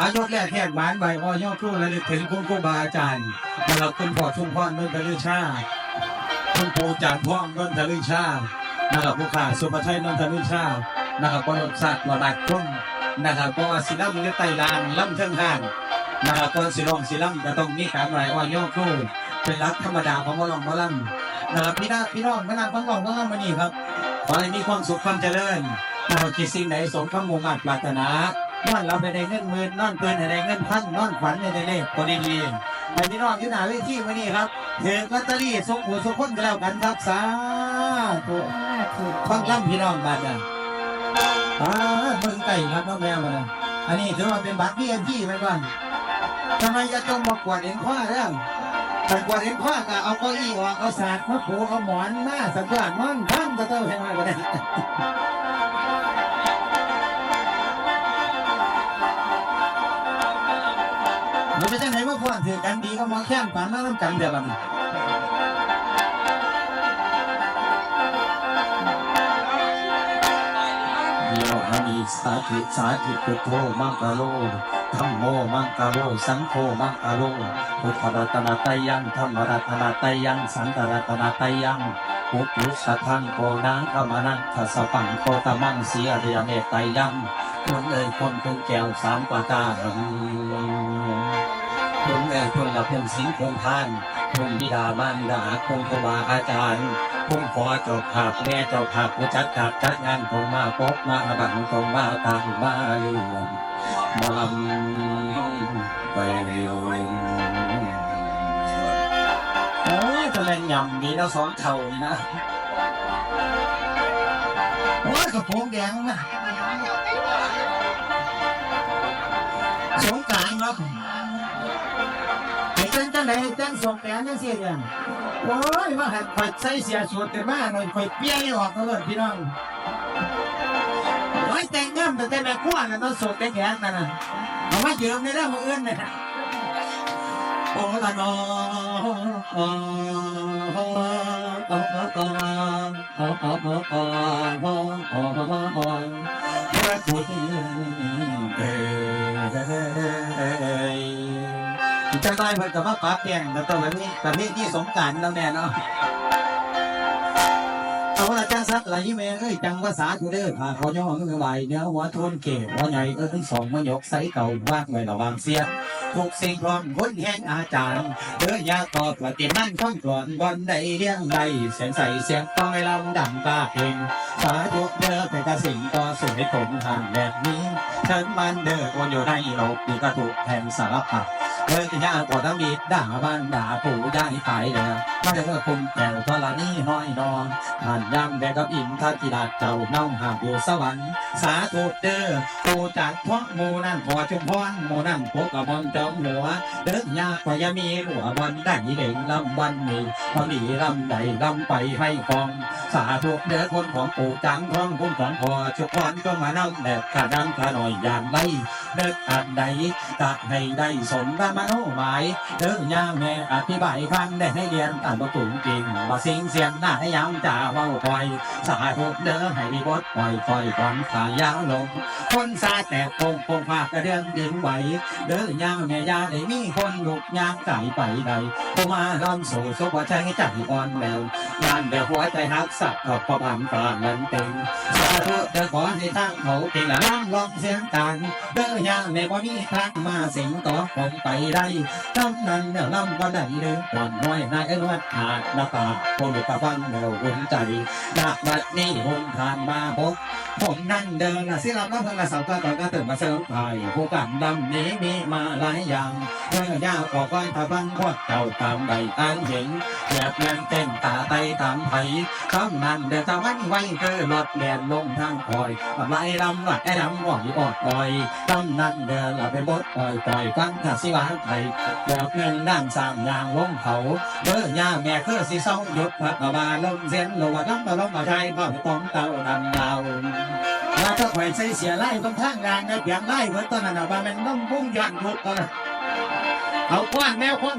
อายกแรกแขกหวานใบอ้อยอดครู่ระลึกถึงคุณครูบาอาจารย์นะครับคุณพ่อชุมพรนนทลือชาคุณปู่จานพ่องนนทลือชานะครับผู้ข่าสุภชัยนนทลือชานะครับบรมศักดิ์วรักทุ่งนะครับเพราะว่าศิลป์หรือไตรางล่ำเทิงห้างนะครับก่อนศิลองศิลป์ก็ต้องมีการไหวอ้อยอดครู่เป็นรักธรรมดาของมอลองมอลำนะครับพี่น้าพี่น้องพนักฟังลองฟังลำมานี่ครับขอให้มีความสุขความเจริญนะครับคิดสิ่งไหนสมคำมุ่งมั่นปรารถนา นอนเราไปได้เงินหมื่นนอนเกินได้เงินพันนอนฝันได้เลขตัวดีๆไปพี่น้องที่หนาเวทีวันนี้ครับถือลอตเตอรี่ส่งหัวส่งคนกันแล้วกันครับสาธุฟังล่ำพี่น้องบัตรอะอ่าเมืองไก่ครับน้องแมวมาอันนี้ถือว่าเป็นบัตรพี่เอันที่ไปก่อนทำไมจะจงมากวาดเอ็นคว้าเรื่องแต่กวาดเอ็นคว้าก็เอาเก้าอี้ออกเอาศาสตร์มาผูเอาหมอนมาสักการมันทั้งตะเต้าให้งมาก็ได้ กันดีก็มองแค่นปานมาน้ำกันเดียวกันโยอามิสาธิสาธิพุทโธมังกะโลธรรมโมมังกะโลสังโฆมังกะโลพุทธรัตนาตยังธรรมรัตนาตยัง สังฆรัตนาตยังพุทธุสัทังโกนาธรรมนังทัสปังโคตมังสีอริยเมตไตยังคุณเอ่ยคนคุณแก้วสามประการคุ ณแม่คุณละเพียงสิงคงทานคุณบิดามารดาคุณครูบาอาจารย์คุณขอเจ้าภาพแม่เจ้าภาพผู้จัดการจัดงานคงมาพบมาบังคงมาตามมาเรื่องมาลำไปเร็วโอ้ยจะเล่นยำมีแล้วสองเท่านะโอ้ยกระโปรงแดงนะสงการครับไอ้จังจังไหนจังส่งแปลงจังเสียยังโอ้ยว่าหัดข่อยใส่เสียสูตรแต่มาหน่อยข่อยเปี้ยออกก็เลยพี่น้องโอ้ยแต่งงามแต่แต่แม่ขั้วน่ะต้องสูตรแต่แข็งนั่นน่ะเอามาเยืมในเรื่องมืออื่นเนี่ยโอ้ละนอพระคุณ จะได้เพิ่นก็มาปราบแปลงแล้วก็แบบนี้แบบนี้ที่สงการแล้วแน่เนาะเอาละจังสักไหลแม่เอ้ยจังภาษาทูเด้อพาเขาย่อมือไหวเนื้อหัวโทนเก๋หัวใหญ่เอ้ยทั้งสองมายกใส่เก่าวางไว้ระวังเสียทุกสิ่งพร้อมคนแห่งอาจารย์เด้อยาตอบปฏิมันข้องกลอนบอนใดเลี้ยงใดเสียงใส่เสียงต้องให้ลำดังตาเพลงสาธุเด้อเป็นกระสิ่งต่อสู่ให้คนทางแบบนี้ฉันมันเด้อคนอยู่ในโลกนี่ก็ถูกแทงสารพัด เฮ้ยยาปวดมีดด่าบ้านด่าปู่ย่าตายเลยมาเด้อคุมแก้วทรณีน้อยนอนผ่านยำแดกับอินทัติดาเจ้าน้องหาบอยู่สวรรค์สาธุเด้อปู่จัดพ่อหมูนั่นพอชุมพรหมูนั่นพกกับมอนจอมหัวเด้อยากว่าจะมีหัววันได้เด่งลำวันนี้พอดีลำใดลำไปให้ฟอง สาธุเด้อคนของปู่จังท้องคุณของพ่อชุกพรก็มานั่งแบบขาดังขาหน่อยอย่างไร เด้ออันใดตักให้ได้สมตามมโนหมายเด้อย่าแม่อธิบายฟังได้ให้เรียนตามประตูจริงบ่สิงเสียงหน้าให้ย้ำจ่าเว้าคอยสาธุเด้อให้บดปล่อยคอยควันขายาวลงคนซาแต่คงคงภาคกระเดืองดินไหวเด้อย่าแม่ยาได้มีคนลุกยางไก่ไปใดผู้มาลำสู่สุขใจใจอ่อนแล้ว งานแบบหัวใจหักสักกับประพันปานนั้นต็งสาธุเด้อขอให้ทางเขาเก่งละน้ำลองเสียงต่างเด้อย่างแม่บ่มีทางมาสิงต่อผมไปได้ทำนั้นเดี๋ยวลำก็ได้เด้อก่อนน้อยนายเอ็นวัดขาดหน้าตาคนตะฟังเดี๋ยวอุ่นใจจากบัดนี้ผมผ่านมาพบผมนั่งเดินนะสิรับรับเพิ่งละสาวตาก่อนก็ตื่นมาเสริมไผ่ผู้กันดำนี้มีมาหลายอย่างเมื่อยาวก็ก้อยตะบังพวกเจ้าตามใบอ่านเห็นแบบเงินเต้นตาไตตามไผ่คำนั้นเดินตะวันไว้เกิดรถแดนลงทางคอยลำไรลำหลัดไอ้ลำหว่อยอดคอยตำนั้นเดินละไปบดปล่อยปล่อยฟังข้าสิวาไทยแบบเงินด้านสามยางลงเขาเบอร์ย่าแม่คือสิเศร้าหยุดพักบาลมเสียนโลวน้ำมาลมมาใช้พ่อไปต้องเตาดำดาวมาถ้าแขวนใส่เสียไล่ตรงทางงานนะเพียงไล่เหมือนตอนนั้นว่ามันน้ำบุ้งยันทุกตอนเอาคว้านแมวคว้าน